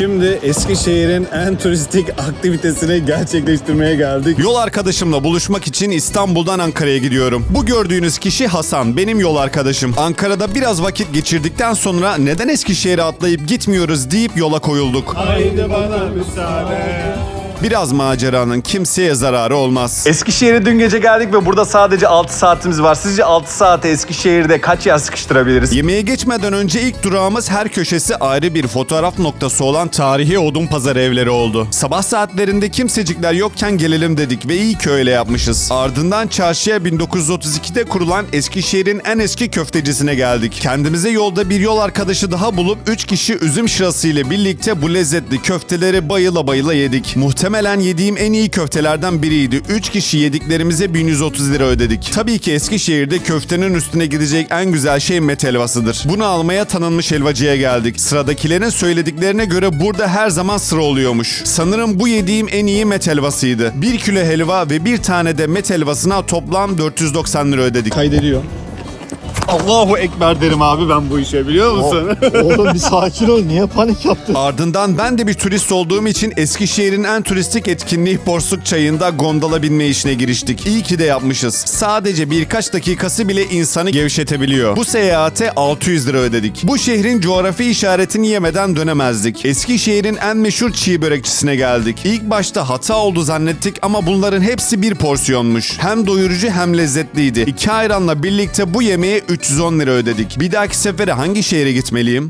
Şimdi Eskişehir'in en turistik aktivitesini gerçekleştirmeye geldik. Yol arkadaşımla buluşmak için İstanbul'dan Ankara'ya gidiyorum. Bu gördüğünüz kişi Hasan, benim yol arkadaşım. Ankara'da biraz vakit geçirdikten sonra neden Eskişehir'e atlayıp gitmiyoruz deyip yola koyulduk. Haydi bana müsaade. Biraz maceranın kimseye zararı olmaz. Eskişehir'e dün gece geldik ve burada sadece 6 saatimiz var. Sizce 6 saate Eskişehir'de kaç yer sıkıştırabiliriz? Yemeğe geçmeden önce ilk durağımız her köşesi ayrı bir fotoğraf noktası olan tarihi odun pazarı evleri oldu. Sabah saatlerinde kimsecikler yokken gelelim dedik ve iyi ki öyle yapmışız. Ardından çarşıya 1932'de kurulan Eskişehir'in en eski köftecisine geldik. Kendimize yolda bir yol arkadaşı daha bulup 3 kişi üzüm şırası ile birlikte bu lezzetli köfteleri bayıla bayıla yedik. Muhtemelen yediğim en iyi köftelerden biriydi. 3 kişi yediklerimize 1130 lira ödedik. Tabii ki Eskişehir'de köftenin üstüne gidecek en güzel şey met helvasıdır. Bunu almaya tanınmış helvacıya geldik. Sıradakilerin söylediklerine göre burada her zaman sıra oluyormuş. Sanırım bu yediğim en iyi met helvasıydı. 1 kilo helva ve bir tane de met helvasına toplam 490 lira ödedik. Kaydediyor. Allahu Ekber derim abi ben bu işe biliyor musun? Oğlum bir sakin ol. Niye panik yaptın? Ardından ben de bir turist olduğum için Eskişehir'in en turistik etkinliği Porsuk Çayı'nda gondola binme işine giriştik. İyi ki de yapmışız. Sadece birkaç dakikası bile insanı gevşetebiliyor. Bu seyahate 600 lira ödedik. Bu şehrin coğrafi işaretini yemeden dönemezdik. Eskişehir'in en meşhur çiğ börekçisine geldik. İlk başta hata oldu zannettik ama bunların hepsi bir porsiyonmuş. Hem doyurucu hem lezzetliydi. İki ayranla birlikte bu yemeğe 310 lira ödedik. Bir dahaki sefere hangi şehre gitmeliyim?